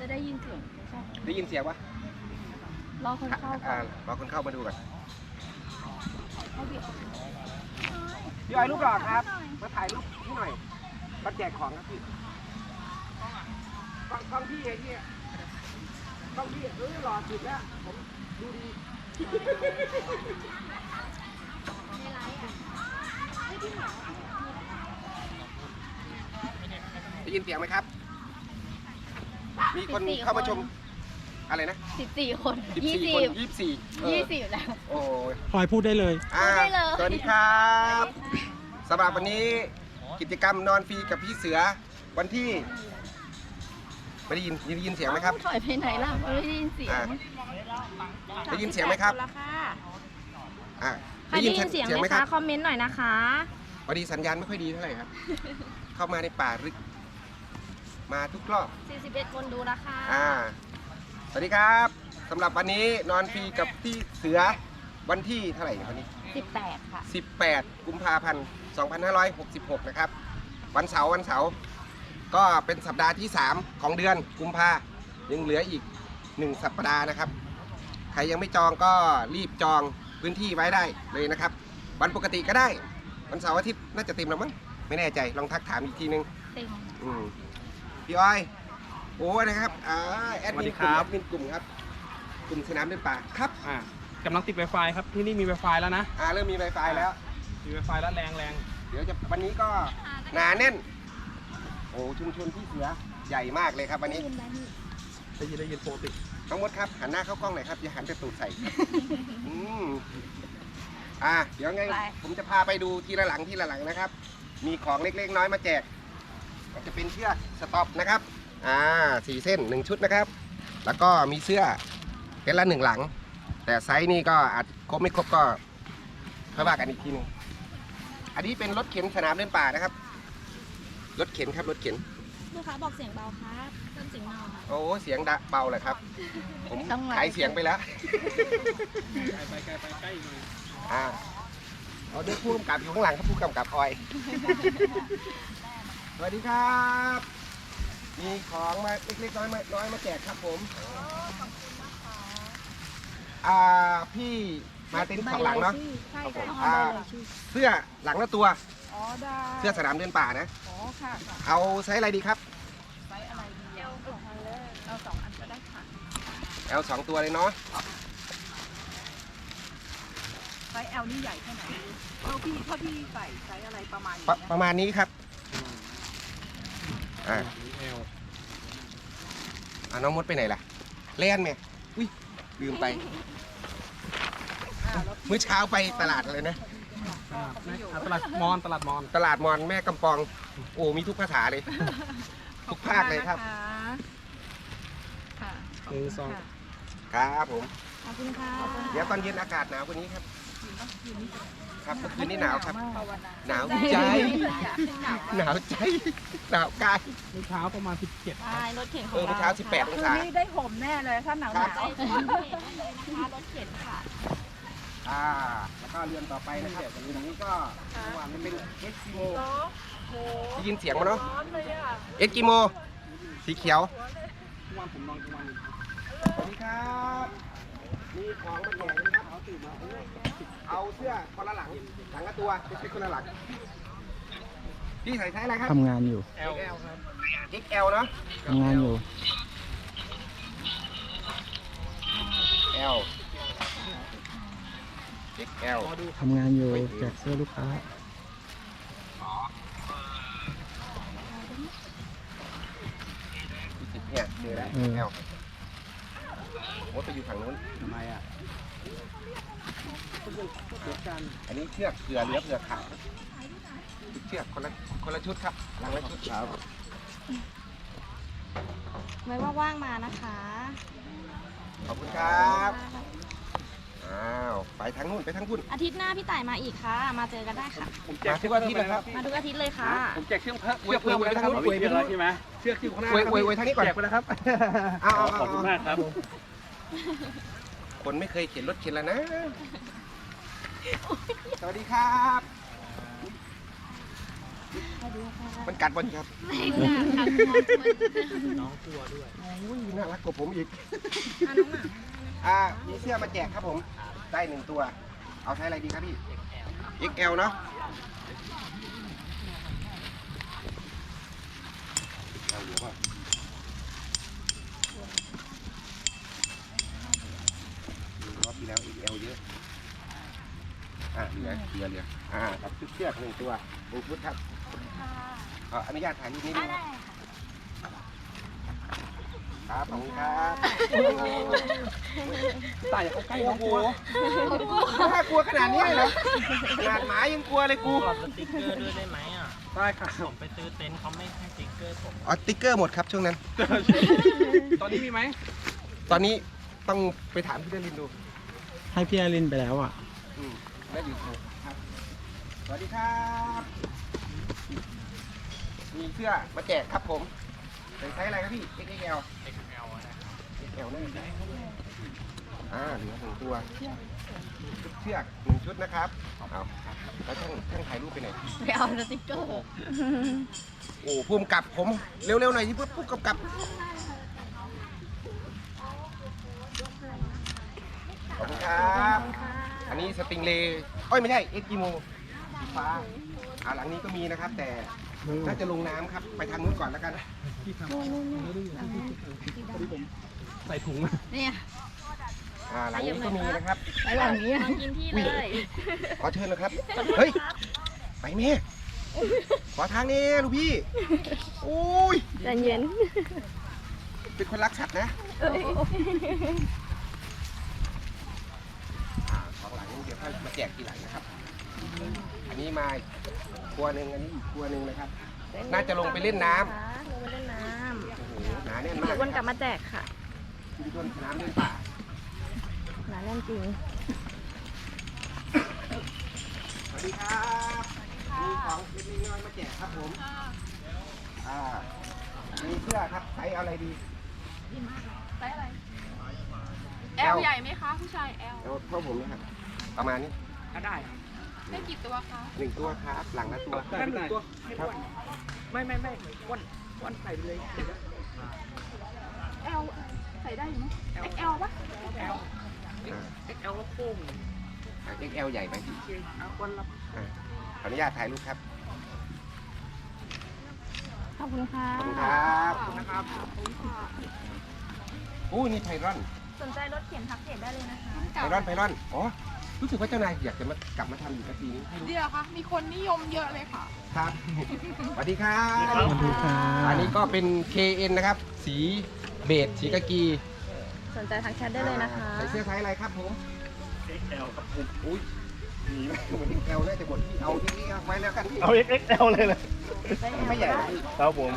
จะได้ยินเสียงใช่ได้ยินเสียงปะรอคนเข้าก่ออ่านรอคนเข้ามาดูก่อนเขาบีบพี่อ้อยรูปหล่อครับ มาถ่ายรูปให้หน่อยมาแจกของครับพี่กล้องกล้องพี่ไอ้ที่กล้องพี่เออหล่อสุดแล้วผมดูดีได้ยินเสียงไหมครับ มีคนเข้ามาชม อะไรนะสิบสี่คนสิบยี่สี่สิคนบยี่สิบสี่เออยี่สิบแล้ว โอ้ยพลอยพูดได้เลย อ่าพูดได้เลย สวัสดีครับสำหรับวันนี้กิจกรรมนอนฟรีกับพี่เสือวันที่ไม่ได้ยินได้ยินเสียงไหมครับ ถอยไปไหนล่ะไม่ได้ยินเสียง อ่าได้ยินเสียงไหมครับละค่ะอ่าใครได้ยินเสียงไหมคคะรับคอมเมนต์หน่อยนะคะ พอดีสัญญาณไม่ค่อยดีเท่าไหร่ครับ เข้ามาในป่าลึก มาทุกรอบ 41 คนดูแล้วค่ะอ่า สวัสดีครับสำหรับวันนี้นอนฟรีกับพี่เสือวันที่เท่าไหร่เนี่ยวันนี้ 18 ค่ะ 18 กุมภาพันธ์ 2566 นะครับ วันเสาร์วันเสาร์ก็เป็นสัปดาห์ที่ 3 ของเดือนกุมภายังเหลืออีก 1 สัปดาห์นะครับ ใครยังไม่จองก็รีบจองพื้นที่ไว้ได้เลยนะครับ วันปกติก็ได้ วันเสาร์อาทิตย์น่าจะเต็มแล้วมั้งไม่แน่ใจลองทักถามอีกทีนึง เต็ม อืม พี่อ้อยโอ้นะครับอ่าแอดสวัมิสนดีกครัลุ่มบแอดมินกลุ่มครับ กลุ่มสนามเดินป่าครับอ่ากำลังติด Wi-Fi ครับ ที่นี่มี Wi-Fi แล้วนะ อ่าเริ่มมีไวไฟแล้ว มี Wi-Fi แล้วแรงแรงเดี๋ยวจะวันนี้ก็หนาแน่น โอ้ชุมชนที่เสือใหญ่มากเลยครับวันนี้ได้ยินได้ยินโปรติ น้องมดครับหันหน้าเข้ากล้องหน่อยครับอย่าหันแต่ตูดใส่ อืมอ่าเดี๋ยวไงไป ผมจะพาไปดูทีละหลังทีละหลังนะครับ มีของเล็กๆน้อยมาแจกก็ จะเป็นเชือกสต็อปนะครับอ่าสี่เส้นหนึ่งชุดนะครับ แล้วก็มีเสื้อเป็นละหนึ่งหลัง แต่ไซส์นี่ก็อาจครบไม่ครบก็ค่อยว่ากันอีกทีหนึงอันนี้เป็นรถเข็นสนามเดินป่านะครับ รถเข็นครับรถเข็นลูกค้าบอกเสียงเบาครับเติมเสียงหน่อยโอ้เสียงดะเบาเลยครับ ผมต้องไลฟ์ขายเสียงไปแล้วไกลไปไกลไปใกล้อีกหน่อยอ่าเอาด้วยผู้กำกับอยู่ข้างหลังครับผู้กำกับออยส วัสดีครับ มีของมาเล็กๆน้อยๆมาน้อยมาแจกครับผมอ่าพี่มาเต็นท์ของหลังเนาะ ใช่ครับผมค่ะอ่าเอาเลยชื่อเสื้อหลังละตัว อ๋อได้เสื้อสนามเดินป่านะ อ๋อค่ะค่ะเอาไซส์อะไรดีครับไซส์อะไรดีเอาสองอันเลยเอาสองอันก็ได้ค่ะเอาสองตัวเลยเนาะ ไซส์ L นี่ใหญ่แค่ไหนเท่าพี่เท่าพี่ใส่ไซส์อะไรประมาณนี้ประนะประมาณนี้ครับ อ่าเอลอ่าน้องมดไปไหนล่ะเล่นไหมอุ้ยลืมไปอ่าแล้วเมื่อเช้าไปตลาดอะไรนะอ่าอ่าตลาดมอนตลาดมอนตลาดมอนแม่กำปอง โอ้มีทุกภาษาเลย ทุกภาคเลยครับค่ะหนึ่งสอง ครับผม ขอบคุณค่ะ เดี๋ยวตอนเย็นอากาศหนาวกว่านี้ครับ ครับเมื่อคืนนี้หนาวครับภาวนาหนาวใจ หนาวใจ หนาวกาย เมื่อเช้าประมาณ 17ใช่รถเข็นขเอองอเมื่อเช้า18องศา นี่ได้ห่มแน่เลยถ้าหนาวหครันาบวนะคะรถเข็นค่ะ อ่า แล้วก็เรือนต่อไปนะครับเรือนนี้ก็จะเป็นเอ็กซิโมได้ยินเสียงมั้ยเนาะร้อนเลยอะเอ็กซิโม สีเขียวทุกวันผมนอนทุกวันสวัสดีครับ มีของมาแจกนะครับเอาตื่นมา เอาเสื้อคนละหลังหลังละตัวไม่ใช่คนละหลังพี่ใส่ไซส์อะไรครับ ทำงานอยู่ L ครับ XL เนาะทำงานอยู่ L XL รอดูทำงานอยู่แจกเสื้อลูกค้า เนี่ยเจอแล้วอืม L มดไปอยู่ฝั่งนู้นทำไมอะเดียวกัน อันนี้เชือกเผื่อเหลือเผื่อขาดเชือกคนละคนละชุดครับหลังละชุดครับไว้ว่างๆมานะคะ ขอบคุณครับอ้าวไปทางนู้นไปทางนู้นอาทิตย์หน้าพี่ต่ายมาอีกค่ะ มาเจอกันได้ค่ะ ผมแจมากทุกอาทิตย์เลยครับ มาทุกอาทิตย์เลยค่ะ ผมแจกเชือกเพิ่มอวยอวยอวยไปทางนู้นอวยไปทางนู้นใช่ไหมเชือกที่อยู่ข้างหน้าอวยอวยอวยทางนี้ก่อนแจกไปแล้วครับเอาเอาขอบคุณมากครับ คนไม่เคยเข็นรถเข็นแล้วนะ สวัสดีครับมันกัดบอลครับไม่น่าทำงานน้องกลัวด้วยอุ้ยน่ารักกว่าผมอีกอ่ามีเสื้อมาแจกครับผม ได้หนึ่งตัว เอาใช้อะไรดีครับพี่ XL เนาะเอาเดี๋ยวก่อนรอบที่แล้ว XL เยอะ อะเหลือเหลือเหลืออ่ากับชุดเชือกหนึ่งตัวหนึ่งชุดครับขออนุญาตถ่ายรูปนี้ด้วยนะครับขอบคุณครับตายอย่าเข้าใกล้โอ้น้องโหกลัวน่ากลัวขนาดนี้เลยเหรอขนาดหมายังกลัวเลยกูขอสติ๊กเกอร์ด้วยได้ไหมอะได้ค่ะผมไปซื้อเต็นท์เขาไม่ให้สติ๊กเกอร์ผมอ๋อติ๊กเกอร์หมดครับช่วงนั้น ตอนนี้มีไหมตอนนี้ต้องไปถามพี่เดลินดู ให้พี่อารินไปแล้วอะอืม และอยู่ถูกครับ สวัสดีครับ มีเสื้อมาแจกครับผมเป็นไซส์อะไรครับพี่ XXL XL นะครับ XL นั่นเองอ่าเหลือหนึ่งตัวชุดเชือกหนึ่งชุดนะครับ เอาแล้วช่างช่างถ่ายรูปไปไหน ไปเอาสติ๊กเกอร์ โอ้พุ่มกับผม เร็วๆหน่อยที่เพื่อพุ่มกับกับขอบคุณครับ อันนี้สติงเลย์เอ้ยไม่ใช่เอ็กกิโมสีฟ้าอ่าหลังนี้ก็มีนะครับ แต่น่าจะลงน้ำครับ ไปทางนู้นก่อนแล้วกันใส่ถุงเนี่ยอ่าหลังนี้ก็มีนะครับไปหลังนี้กินที่เลยขอเชิญนะครับเฮ้ยไปแม่ขอทางนี้ลูกพี่โอ้ยใจเย็นเป็นคนรักสัตว์นะอ่าของหลังนี้เดี๋ยว ค่อยมาแจกทีหลังนะครับ อันนี้มาอีกครัวหนึ่งอันนี้อีกครัวหนึ่งนะครับ น่าจะลงไปเล่นน้ำ ลงไปเล่นน้โอ้โหหนาแน่นำมากเดี๋ยววนกลับมาแจกค่ะ ชุมชนสนามเดินป่า หนาแน่นจริง สวัสดีครับมีของเล็กๆน้อยๆมาแจกครับผมอ่ามีเสื้อครับไซส์อะไรดีไซส์อะไร แอลใหญ่ไหมคะผู้ชายแอลเอาเท่าผมนะครับ ประมาณนี้ก็ได้ครับได้กี่ตัวคะหนึ่งตัวครับหลังละตัวได้ไม่ได้ตัวครับไม่ไม่ไม่อ้วนอ้วนใส่ไปเลยแอลใส่ได้อยู่ไหม XL ปะแอลอ่าเอ็กแอลก็โค้งอ่า XL ใหญ่ไหมโอเคเอาอ้วนรับอ่าขออนุญาตถ่ายรูปครับขอบคุณค่ะขอบคุณครับนะครับอู้นี่ไพรอน สนใจรถเขียนทักเพจได้เลยนะคะไพรอนไพรอนอ๋อ รู้สึกว่าเจ้านายอยากจะมากลับมาทำอยู่กับทีนี้ให้รู้เดี๋ยวคะมีคนนิยมเยอะเลยค่ะ ครับสวัสดีครับสวัสดีค่ะอันนี้ก็เป็น KN นะครับ สีเบจสีกากีสนใจทักแชทได้เลยนะคะใส่เสื้อไซส์อะไรครับผม XL ครับผมอุ้ยหนีไหมเหมือน XL น่าจะหมดที่เอาที่นี่เอาไว้แล้วกันพี่เอา XXL เลยเลยไม่ใหญ่นะพี่ครับผม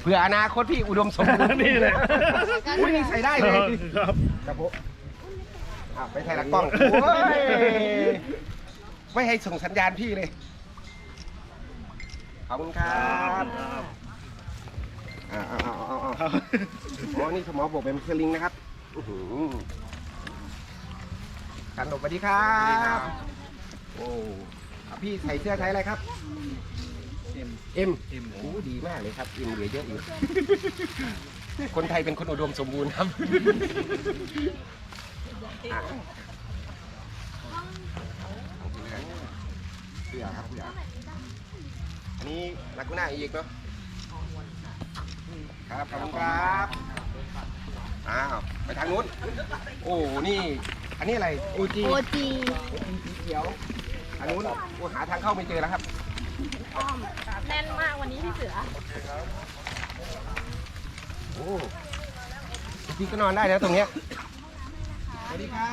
เผื่ออนาคตพี่อุดมสมบูรณ์นี่เลย อุ้ยนี่ใส่ได้เลยครับ ครับผม อะไปถ่ายหลักกล้องโอ้ยไม่ให้ส่งสัญญาณพี่เลย ขอบคุณครับอ่าเอาเอาเอาเอาอ๋อนี่สมอบอกเป็นสลิงนะครับอื้อหือกันหลบสวัสดีครับโอ้อะพี่ใส่เสื้อใช้อะไรครับ เอ็ม เอ็มเอ็ม โอ้ดีมากเลยครับเอ็มเหลือเยอะอยู่ คนไทยเป็นคนอุดมสมบูรณ์ครับ อะเสื้อครับเสื้ออันนี้ลากูน่าอีกเนาะครับขอบคุณครับอ้าวไปทางนู้น โอ้นี่ อันนี้อะไรโอจีโอจีสีเขียวอันนู้นโอ้หาทางเข้าไม่เจอแล้วครับอ้อมแน่นมากวันนี้พี่เสือโอ้พี่ก็นอนได้แล้วตรงเนี้ยส วัสดีครั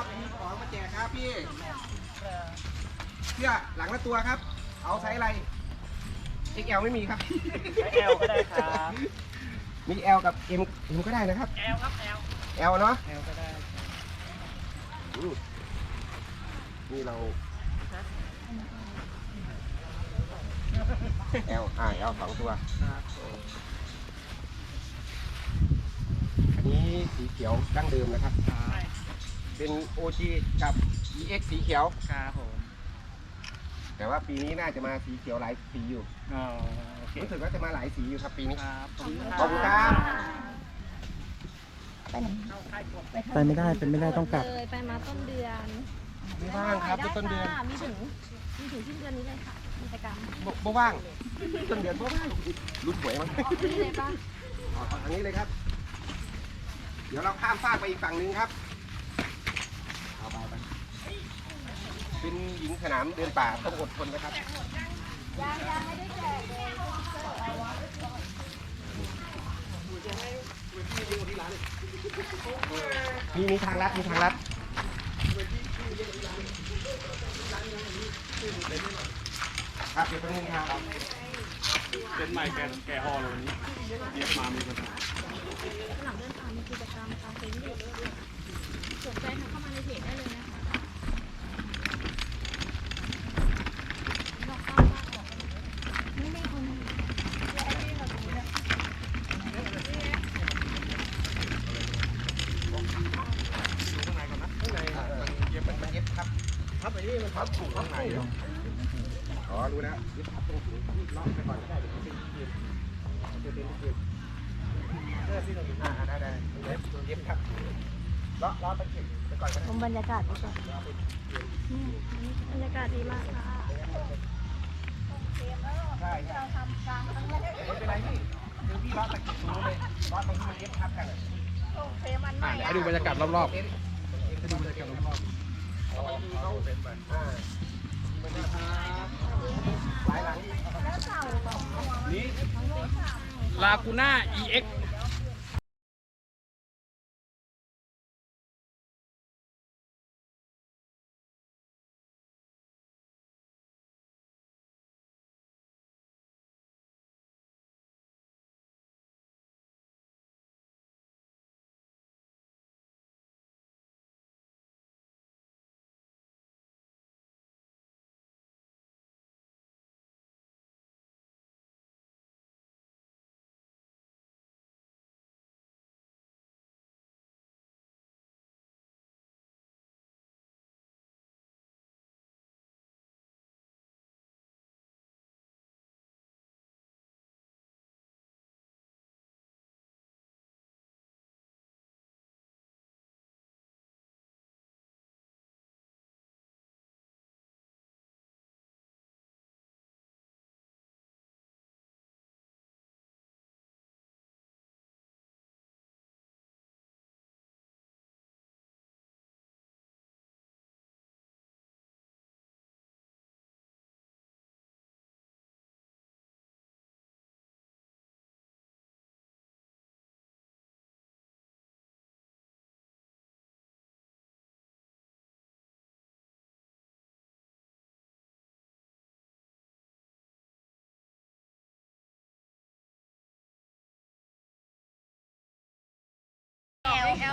บมีของมาแจกครับพี่เสื้อหลังละตัวครับ เอาไซส์อะไร XL ไม่มีครับ XL ก็ได้ครับมี L กับ M M ก็ได้นะครับ L ครับ L L เนาะ L ก็ได้ อืมนี่เรา L อ่า L สองตัวอันนี้สีเขียวดั้งเดิมนะครับ เป็น OG กับ EX สีเขียว ครับผมแต่ว่าปีนี้น่าจะมาสีเขียวหลายสีอยู่อ๋อโอเครู้สึกว่าจะมาหลายสีอยู่ครับปีนี้ ครับผมขอบคุณครับ ไปไหนไปไม่ได้เป็นไม่ได้ต้องกลับ เลยไปมาต้นเดือนไม่ว่างครับได้ต้นเดือนค่ะมีถึงมีถึงสิ้นเดือนนี้เลยค่ะกิจกรรมบ่บ่ว่างต้นเดือนบ่ว่างรุดหวยมั้งออกที่เลยปะ ออกทางนี้เลยครับ เดี๋ยวเราข้ามฟากไปอีกฝั่งหนึ่งครับเอาไปไป เป็นหญิงสนามเดินป่าต้องอดทนนะครับยังยังไม่ได้แจกเลยมีมีทางลัดมีทางลัดครับเดี๋ยวแป๊บนึงครับเป็นใหม่แกแกห่อเลยวันนี้เย็บมามีปัญหาหลังเดินทางมีกิจกรรมการเซ็นเด็กสนใจทักเข้ามาในเพจได้เลยนะคะลองเข้าบ้านออกไม่มีคน เย็บมันมันเย็บครับทับไปนี่ มันทับถูกข้างในอ๋อรู้แล้วเย็บทับตรงถูกล็อกไปก่อนก็ได้เดี๋ยวมันเป็นที่ยืนมันจะเป็นที่ยืนเออที่เราอ่าได้ได้เย็บเย็บครับล็อกล็อกไปเก็บไปก่อนก็ได้ชมบรรยากาศดีกว่าอืมบรรยากาศดีมากค่ะใช่ใช่ไม่เป็นไรพี่เดี๋ยวพี่ล็อกไปเก็บตรงนู้นเลยล็อกตรงที่มันเย็บทับกันอะเดี๋ยวให้ดูบรรยากาศรอบๆให้ดูบรรยากาศรอบๆ เอาไว้ดูเขาอ่าหลายหลังลากูน่า EX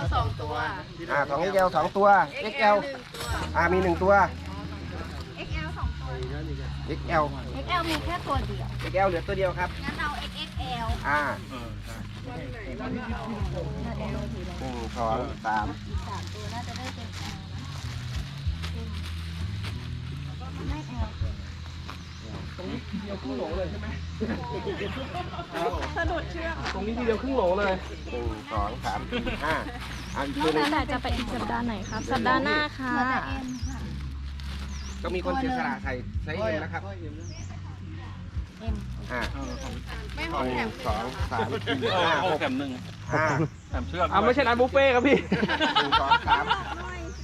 เอลสองตัว อ่าสอง XL สองตัว XL อ่ามีหนึ่งตัว XL สองตัว XL XL มีแค่ตัวเดียว XL เหลือตัวเดียวครับ งั้นเอา XXL อ่าเออใช่หนึ่งสองสามสามตัวน่าจะได้เป็น L นะไม่ L ตรงนี้ทีเดียวครึ่งโหลเลย หนึ่งสองสามสี่ห้าอ่าอีกตัวหนึงแต่จะไปอีกสัปดาห์ไหนครับ สัปดาห์หน้าค่ะ ก็มีคนเสียสละใส่ไซส์เอ็มนะครับ M อ่าเออของไม่หหอมแถนึ่มงสองสามสี่เออห้าเอาหกแถมหนึ่งอ่าแถมเชือกอ่าไม่ใช่ร้านบุฟเฟ่ต์ครับพี่ หนึ่งสองสาม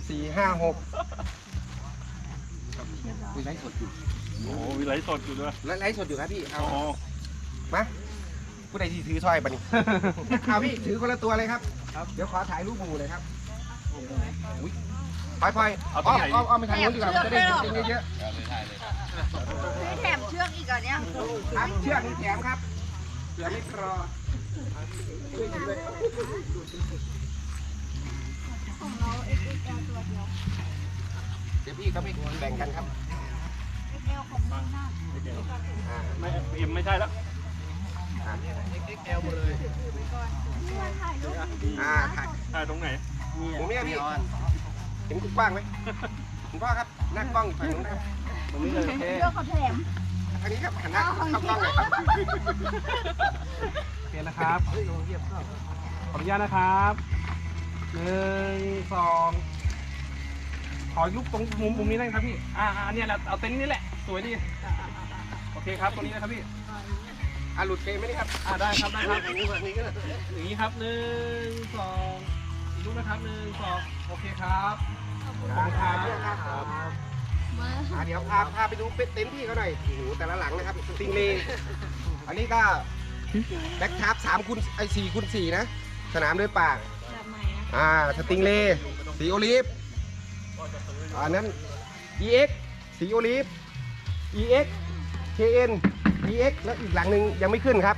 สี่ห้าหกมีไลฟ์สดอยู่ โอ้โหมีไลฟ์สดอยู่ด้วยไลฟ์สดอยู่ครับพี่ เอา อ๋อมาผู้ใดที่ถือสร้อยบันนี้เอาพี่ถือคนละตัวเลยครับ เดี๋ยวขอถ่ายรูปหมู่เลยครับอุ๊ยพลอยพลอยอ้อมอ้อมอ้อมไปทางนู้นดีกว่ามันจะได้เห็นเยอะมีแถมเชือกอีกเหรอเนี่ยๆครับเชือกนี่แถมครับเสือไม่รอเดี๋ยวพี่ก็ไม่แบ่งกันครับอ่า ไม่เอ็มไม่ใช่แล้วอ่า XL หมดเลยอ่าถ่ายถ่ายตรงไหน ผมเนี่ยพี่เห็นคุณกว้างไหมคุณพ่อครับนั่งกล้องอยู่ฝั่งนู้นนะครับตรงนี้เลยโอเคเลือกเขาแถมทางนี้ครับหันหน้าเข้ากล้องหน่อยครับโอเคนะครับขออนุญาตนะครับหนึ่งสองขอยุบตรงมุมมุมนี้ได้ไหมครับพี่ อ่าอ่าเนี่ยแหละเอาเต็นท์นี่แหละ สวยดี โอเคครับตรงนี้นะครับพี่อะหลุดเกมไหมนี่ครับอ่าได้ครับได้ครับอันนี้อันนี้ก็อย่างนี้ครับหนึ่งสองอีกรูปนะครับหนึ่งสองโอเคครับขอบคุณครับอะเดี๋ยวพาพาไปดูเป็ดเต็นท์พี่เขาหน่อยโอ้โหแต่ละหลังนะครับติงเลอันนี้ก็แบ็กชาร์ปสามคูณไอ้สี่คูณสี่นะ สนามด้วยปากแบบใหม่นะอ่าสติงเลสีโอลิฟอันนั้น EX สีโอลิฟ EX KN EX แล้วอีกหลังหนึ่งยังไม่ขึ้นครับ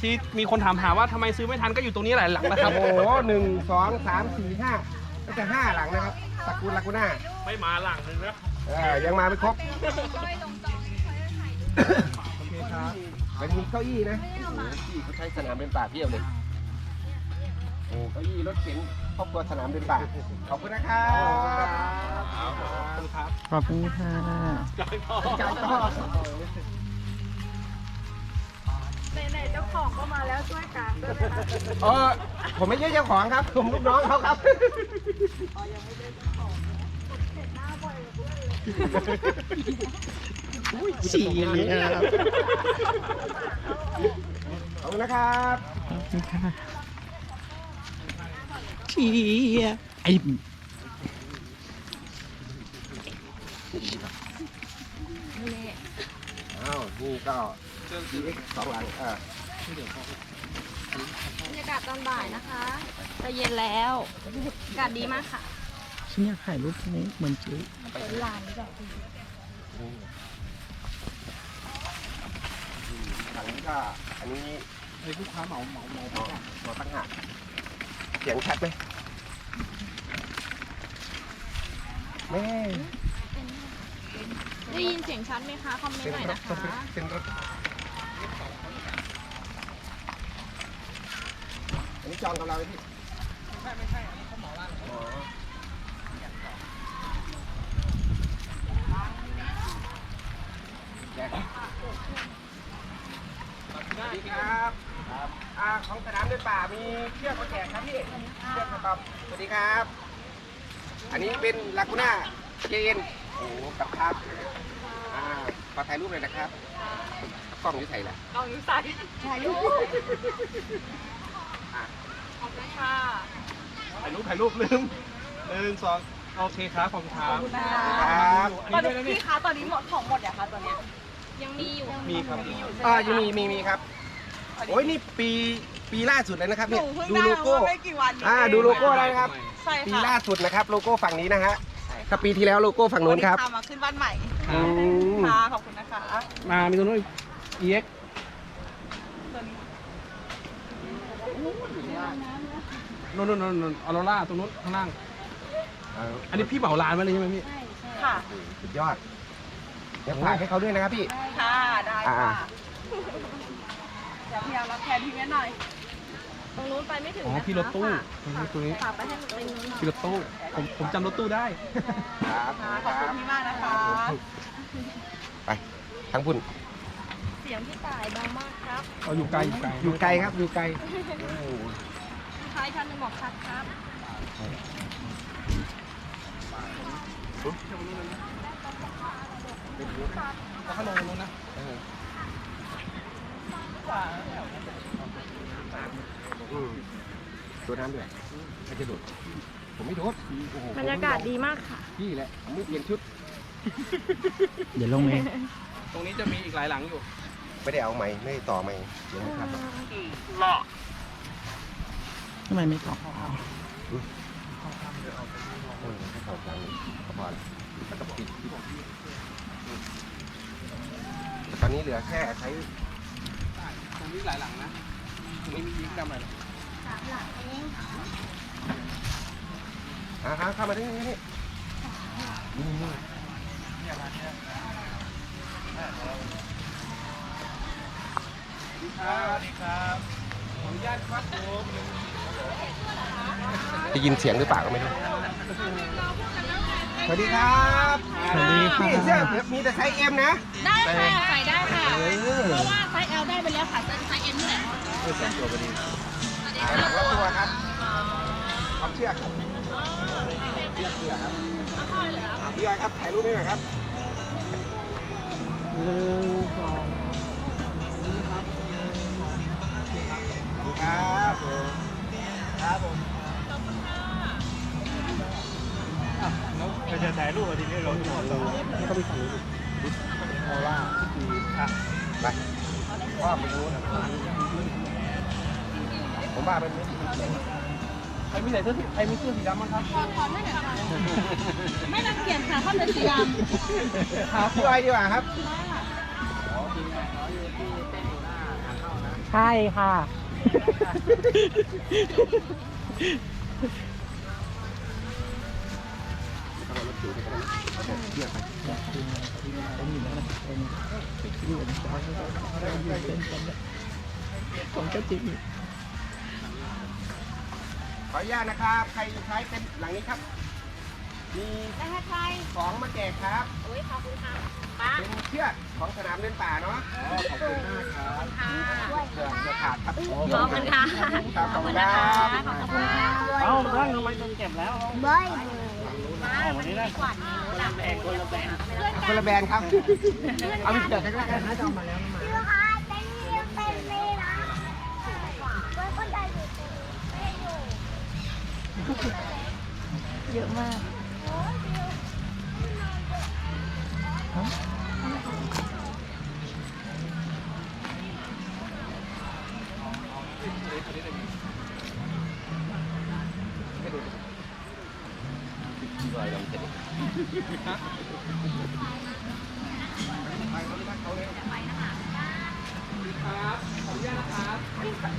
ที่มีคนถามหาว่าทำไมซื้อไม่ทันก็อยู่ตรงนี้หลายหลังนะครับ โอ้โหหนึ่งสองสามสี่ห้าก็จะห้าหลังนะครับตระกูลลากูน่าไม่มาหลังนึงนะเออยังมาไม่ครบโอเคครับมันมีเก้าอี้นะโอ้โหพี่เขาใช้สนามเป็นป่าเพียบเลย โอ้เก้าอี้รถเข็นครอบครัวสนามเป็นป่าขอบคุณนะครับขอบคุณครับขอบคุณค่ะจ่ายต่อไหนๆเจ้าของก็มาแล้วช่วยกางด้วยไหมคะเออผมไม่ใช่เจ้าของครับ ผมลูกน้องเขาครับฉี่เลยครับขอบคุณนะครับขอบคุณค่ะ ฉี่ไอ้อ้าวนี่ก็ดีเอ็กสองหลังอ่าบรรยากาศตอนบ่ายนะคะจะเย็นแล้วอากาศดีมากค่ะฉันอยากถ่ายรูปนี้เหมือนจุ๊หลังนี้ก็อันนี้ไอ้ลูกค้าเหมาเหมาเหมาหมอหมอตั้งหาก เสียงชัดไหมแม่ได้ยินเสียงชัดไหมคะ คอมเมนเป็นต์หน่อยรนะถคะเป็นรถอันนี้จองกับเราไหมพี่ ไม่ไม่ใช่ อันนี้เขาเหมาร้าน อ๋อแจกสวัสดีครับครับอ่าของสนามเดิน ป่ามีเชือกมาแจกครับพี่เชือกสต็อปสวัสดีครับ อันนี้เป็นลากูน่าเกนโอ้โหกับครับ อ่าขอถ่ายรูปเลยนะครับกล้องอยุ่ใส่ละลองใส่ถ่ายรูปอะขอบคุณค่ะถ่ายรูปถ่ายรูปลืมหนึ่งสองโอเคครับขอบคุณครับครับอันนี้ด้วยนะนี่พี่คะตอนนี้หมดของหมดอย่างคะตอนเนี้ยยังมีอยู่มีครับอ่ายังมีมีมีครับโอ้ยนี่ปี ปีล่าสุดเลยนะครับหเนี่นูยเพิ่งดูได้โลโก้มาไม่กี่วันนี้อ่าเงดูโลโก้ได้นะครับ ใช่ปีค่ะล่าสุดนะครับ โลโก้ฝั่งนี้นะฮะถ้าปีที่แล้วโลโก้ฝั่งนู้นครับ วันนี้พามาขึ้นบ้านใหม่อืม ค่ะขอบคุณนะคะมามีตรงนู้น EX นู่นนู่นนู่นนู่นออโรล่าตรงนู้นข้างล่าง อันนี้พี่เหมาร้านมาเลยใช่ไหมพี่ ค่ะสุดยอด เดี๋ยวฝากให้เขาด้วยนะครับพี่ ค่ะได้อ่าค่ะเดี๋ยวพยายามรับแทนพี่แม่หน่อย ตรงนู้นไปไม่ถึงอ๋อนะคะพี่รถตู้ฝากตรงนี้ฝากไปให้มันเป็นนู้นหน่อยพี่รถตู้ผมผมจำรถตู้ได้ ครับค่ะขอบคุณพี่มากนะคะ ไปทั้งพุ่นเสียงพี่ต่ายดังมากครับเอาอยู่ไกลอยู่ไกลอยู่ไกลครับอยู่ไกลใครท่านหนึงบอกชัดครับ เขาลงตรงนู้นนะอืม โดดน้ำด้วยใครจะโดด ผมไม่โดดโอ้โหบรรยากาศดีมากค่ะ พี่แหละผมไม่เปลี่ยนชุด เดี๋ยวลงเองตรงนี้จะมีอีกหลายหลังอยู่ ไม่ได้เอาไม้ไม่ได้ต่อไม้เดี๋ยวนะครับทำไมไม่ตอบเออให้เขาฟังก็พอแล้วแล้วก็ปิดปิดแต่ตอนนี้เหลือแค่ใช้ตรงนี้หลายหลังนะตรงนี้มียิงจำอะไรอ่าฮะเข้ามาที่นี่นี่นี่นี่สวัสดีครับขออนุญาตครับผมได้ยินเสียงหรือเปล่าก็ไม่รู้ สวัสดีครับสวัสดีค่ะนี่เสื้อมีแต่ไซส์เอ็มนะ ได้ค่ะใส่ได้ค่ะ เพราะว่าไซส์ L ได้ไปแล้วค่ะไซส์ M นี่แหละขาย หลังละตัวครับพร้อมเชือกเชือกเชือกครับอะพี่ออยครับถ่ายรูปให้หน่อยครับหนึ่งสองครับครับผมเราจะถ่ายรูปทีนี้เราจะเรานี่ต้องมีฝั่งนี้ดิเพราะว่าอะไปว่าไปรู้นะ ผมว่าเป็นไม่ดีใครมีใส่เสื้อสีใครมีเสื้อสีดำบ้างครับไม่รังเกียจค่ะข้าเลยสีดครับพี่ออยดีกว่าครับใช่ค่ะของเจ้าจริงข ออนุญาตนะครับ ใครใช้เป็นหลังนี้ครับ มีำได้ใครของมาแจกครับ โอ้ยขอบคุณค่ะป้าเป็นเชือกของสนามเล่นป่าเนาะขอบคุณมากครับค่ะเชือกเชือกขาดครับขอบคุณค่ะครับขอบคุณครับขอบคุณค่ะเอ้าตั้งทำไมต้องเก็บแล้วบ้ยวันนี้นะกวาดนิ้วหลังแองคนละแบบคนละแบรนด์ครับ เอาไปเชือกแรกๆนะจะเอามาแล้ว เยอะมาก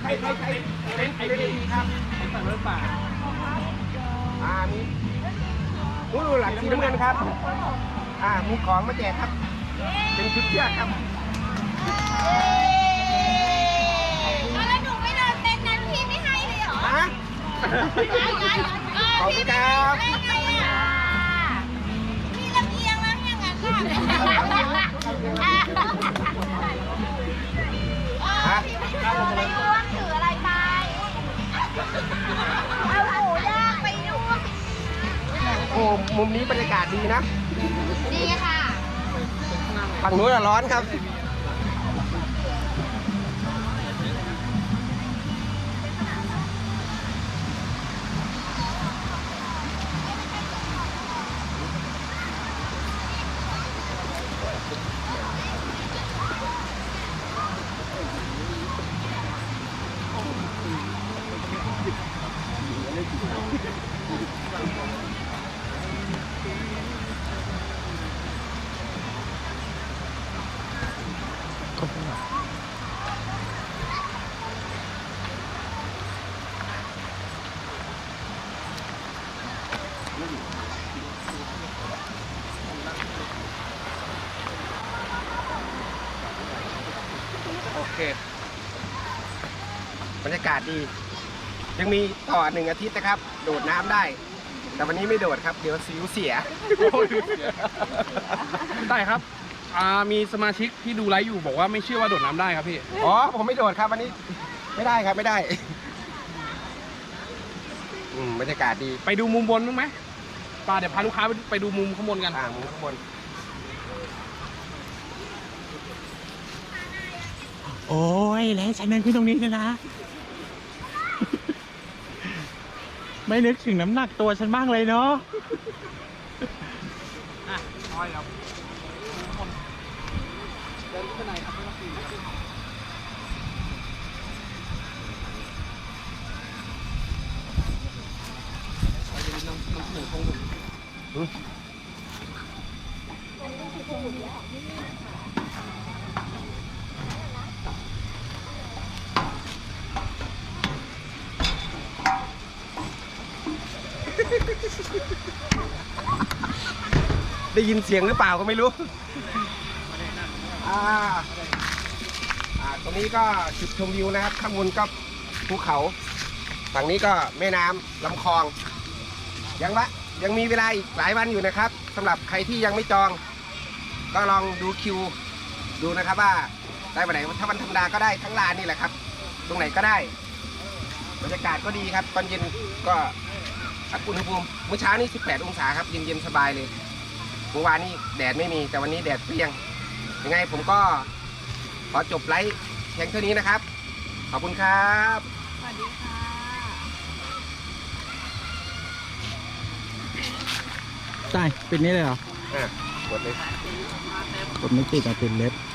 ใครใครใครเป็นไอเดียครับใส่เสื้อป่าอ่า มีผู้ดูหลังสีน้ำเงินครับ อ่ามีของมาแจกครับ เป็นชุดเชือกครับแล้วหนูไม่เดินเต้นนั้นพี่ไม่ให้เลยเหรอฮะขอบคุณครับได้ไงอะพี่ลำเอียงแล้วอย่างนั้นค่ะฮะไม่ร่วงถืออะไรไป เอาหมูย่างไปด้วย โอ้มุมนี้บรรยากาศดีนะ ดีค่ะ ฝั่งนู้นอะร้อนครับากาศดี ยังมีต่อหนึ่งอาทิตย์นะครับ โดดน้ำได้ แต่วันนี้ไม่โดดครับ เดี๋ยวสิวเสีย ได้ครับอ่ามีสมาชิกที่ดูไลฟ์อยู่บอกว่าไม่เชื่อว่าโดดน้ำได้ครับพี่ อ๋อ ผมไม่โดดครับวันนี้ ไม่ได้ครับไม่ได้ อืมบรรยากาศดีไปดูมุมบนบ้างไหมป่าเดี๋ยวพาลูกค้าไปไปดูมุมข้างบนกัน อ่ามุมข้างบน โอ้ยแรงใช้แมนขึ้นตรงนี้เลยนะ ไม่นึกถึงน้ำหนักตัวฉันบ้างเลยเนาะ อะน้อยครับเดินขึ้นไปไหนครับไม่ต้องปีนไปดูน้ำน้ำหมูคงหมู ได้ยินเสียงหรือเปล่าก็ไม่รู้ อ่า อ่า ตรงนี้ก็จุดชมวิวนะครับ ข้างบนก็ภูเขา ฝั่งนี้ก็แม่น้ำลำคลอง ยังละยังมีเวลาอีกหลายวันอยู่นะครับสำหรับใครที่ยังไม่จอง ก็ลองดูคิว ดูนะครับว่าได้วันไหนถ้าวันธรรมดาก็ได้ทั้งลานนี่แหละครับ ตรงไหนก็ได้ บรรยากาศก็ดีครับ ตอนเย็นก็ อุณหภูมิเมื่อเช้านี้ 18 องศาครับเย็นๆสบายเลยเมื่อวานนี้แดดไม่มีแต่วันนี้แดดเปรี้ยง ยังไงผมก็ขอจบไลฟ์เพียงเท่านี้นะครับ ขอบคุณครับสวัสดีค่ะใช่ปิดนี้เลยเหรออะกดเลยกดไม่ติดอะติดเล็บอ